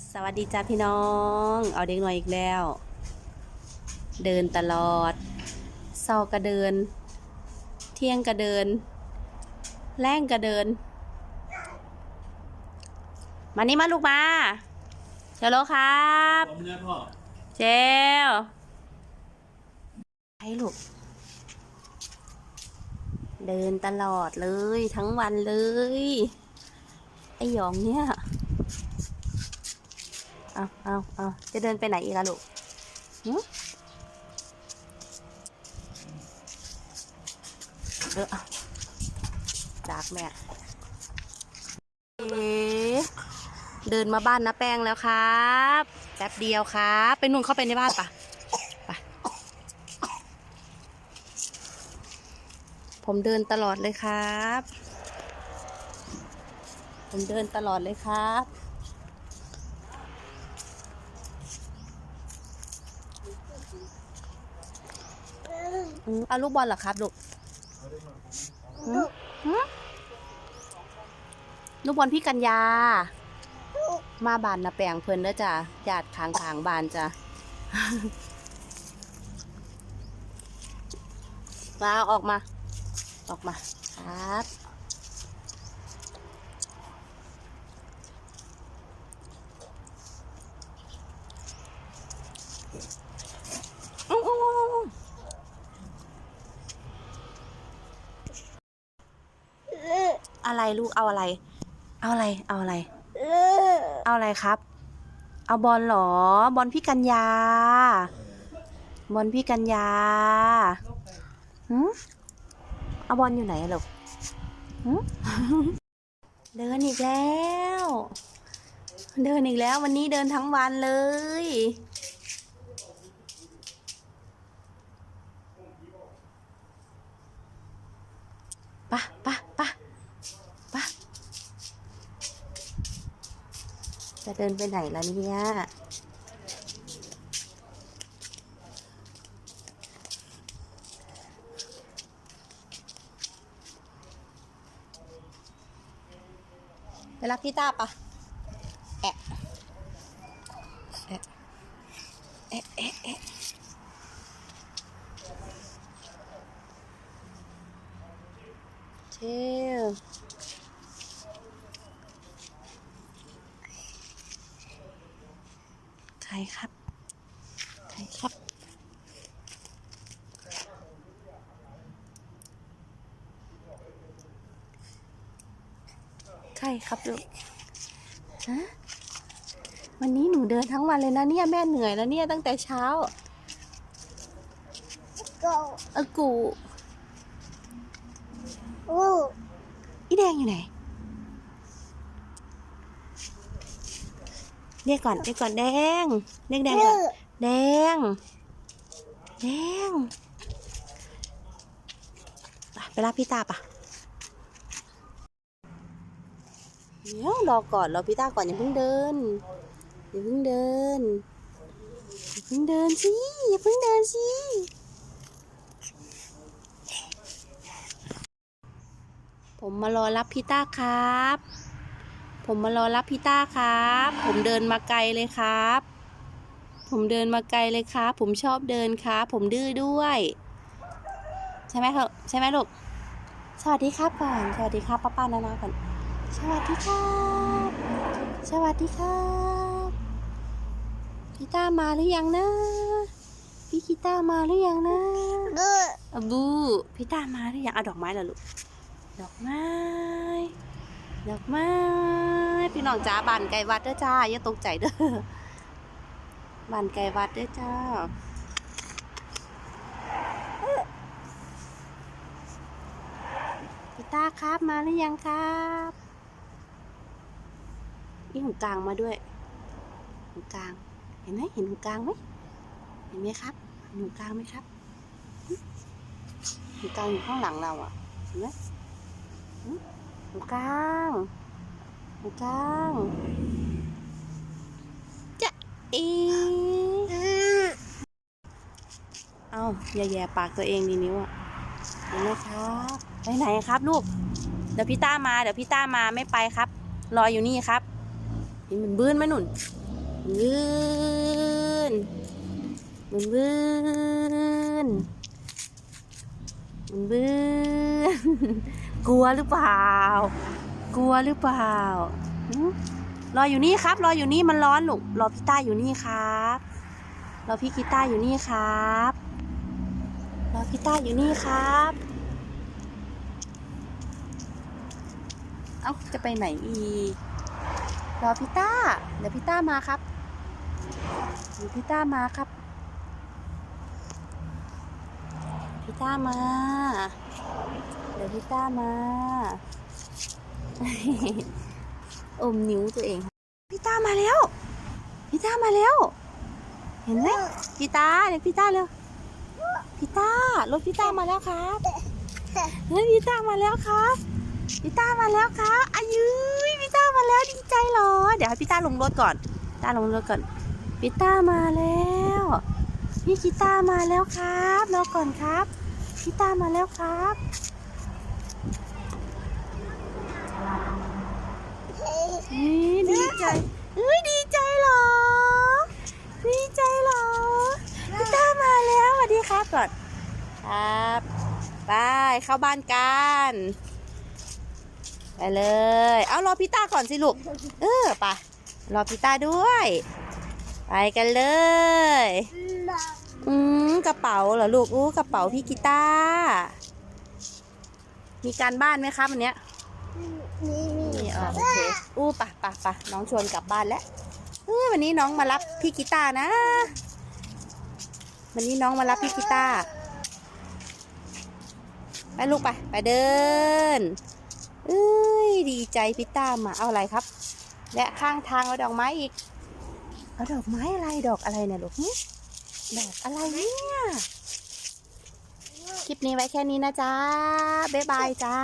สวัสดีจ้าพี่น้อง เอาเด็กหน่อยอีกแล้ว เดินตลอดเศร้าก็เดิน เที่ยงก็เดิน แรงก็เดิน มานี่มาลูกมาเจอแล้วครับเนี่ยพ่อเจลให้ลูก เดินตลอดเลยทั้งวันเลย ไอหยองเนี่ย เอาเอาเอาจะเดินไปไหนอีกอะลูกเออจากแม่เอเดินมาบ้านนะแป้งแล้วครับแป๊บเดียวครับไปนุ่นเข้าไปในบ้านปะไปผมเดินตลอดเลยครับ ผมเดินตลอดเลยครับ อืมเอาลูกบอลเหรอครับลูกหืมหืมลูกบอลพี่กัญญา มาบานนะแปลงเพิ่นเด้อจ้ะญาติขางขางๆบานจ้ะมาออกมา ออกมาครับ อู้อู้อู้อู้ อะไรลูกเอาอะไร เอาอะไรเอาอะไร เอาอะไรครับ เอาบอลเหรอบอลพี่กัญญาบอลพี่กัญญาหืมเอาบอลอยู่ไหนอะลูกหืมเดินอีกแล้ว เดินอีกแล้ววันนี้เดินทั้งวันเลยปะปะปะปะ จะเดินไปไหนล่ะเนี่ยไปรับพี่ต้าปะแอะแอะแอะแอะแอะเชลใค รครับ ใครครับ ใครครับลูกฮะวันนี้หนูเดินทั้งวันเลยนะเนี่ยแม่เหนื่อยแล้วเนี่ยตั้งแต่เช้า go อากู woo อีแดงอยู่ไหน เรียกก่อนเรียกก่อนแดงเรียกแดงก่อนแดง แดงไปไปรับพี่ตาปะเดี๋ยวรอก่อนรอพี่ตาก่อนอย่าเพิ่งเดินอย่าเพิ่งเดินอย่าเพิ่งเดินสิอย่าเพิ่งเดินสิผมมารอรับพี่ต้าครับ ผมมารอรับพี่ต้าครับ ผมเดินมาไกลเลยครับ ผมเดินมาไกลเลยครับ ผมชอบเดินครับ ผมดื้อด้วย ใช่ไหมครับใช่ไหมลูก สวัสดีครับก่อน สวัสดีครับป้าป้านานาก่อน สวัสดีครับ สวัสดีครับพี่ต้ามาหรือยังนะ พี่กีต้ามาหรือยังนะ good อะบูพี่ต้ามาหรือยังเอาดอกไม้เหรอลูก ดอกไม้ดอกไม้ พี่น้องจ้าบานไก่วัดเด้อจ้าอย่าตกใจเด้อบานไก่วัดเด้อจ้าพี่ตาครับมาหรือยังครับนี่หูกลางมาด้วยหูกลาง เห็นไหมเห็นหูกลางไหมเห็นไหมครับหูกลางไหมครับหูกลางอยู่ข้างหลังเราอะเห็นไหมหึหูกลาง หูกลางจะอีเอาอย่าแย่ปากตัวเองดีนิ้วอะเห็นไหมครับไปไหนครับลูก เดี๋ยวพี่ต้ามา เดี๋ยวพี่ต้ามาไม่ไปครับ รออยู่นี่ครับเห็นมันบื้นไหมหนุนวืนวืนวืนวืนวืนกลัวหรือเปล่า กลัวหรือเปล่ารออยู่นี่ครับ รออยู่นี่มันร้อนลูกรอพี่ต้าอยู่นี่ครับรอพี่กีต้าอยู่นี่ครับรอพี่ต้าอยู่นี่ครับ เอ้าจะไปไหนอีกรอพี่ต้า เดี๋ยวพี่ต้ามาครับเดี๋ยวพี่ต้ามาครับพี่ต้ามา เดี๋ยวพี่ต้ามา อมนิ้วตัวเอง พี่ต้ามาแล้ว พี่ต้ามาแล้ว เห็นไหมพี่ต้าเดี๋ยวพี่ต้าเร็วพี่ต้ารถพี่ต้ามาแล้วครับเฮ้ยพี่ต้ามาแล้วครับพี่ต้ามาแล้วครับอายุยพี่ต้ามาแล้วดีใจเหรอ เดี๋ยวให้พี่ต้าลงรถก่อนต้าลงรถก่อนพี่ต้ามาแล้วพี่กีต้ามาแล้วครับรอก่อนครับพี่ต้ามาแล้วครับ นี่ดีใจเอ้ยดีใจเหรอ ดีใจเหรอพี่ต้ามาแล้วสวัสดีครับก่อนครับไปเข้าบ้านกันไปเลย เอารอพี่ต้าก่อนสิลูก เออไปรอพี่ต้าด้วย ไปกันเลยอืมกระเป๋าเหรอลูกอู้กระเป๋าพี่กีตาร์มีการบ้านไหมครับวันเนี้ย นี่นี่อ๋อโอเคอู้ปะปะปะน้องชวนกลับบ้านแล้วเออวันนี้น้องมารับพี่กีตาร์นะ วันนี้น้องมารับพี่กีตาร์ไปลูกไป ไปเดินเอ้ยดีใจพี่ต้ามาเอาอะไรครับ และข้างทางเอาดอกไม้อีกเอาดอกไม้อะไรดอกอะไรเนี่ยลูกหึดอกอะไรเนี่ยคลิปนี้ไว้แค่นี้นะจ๊ะบ๊ายบายจ้า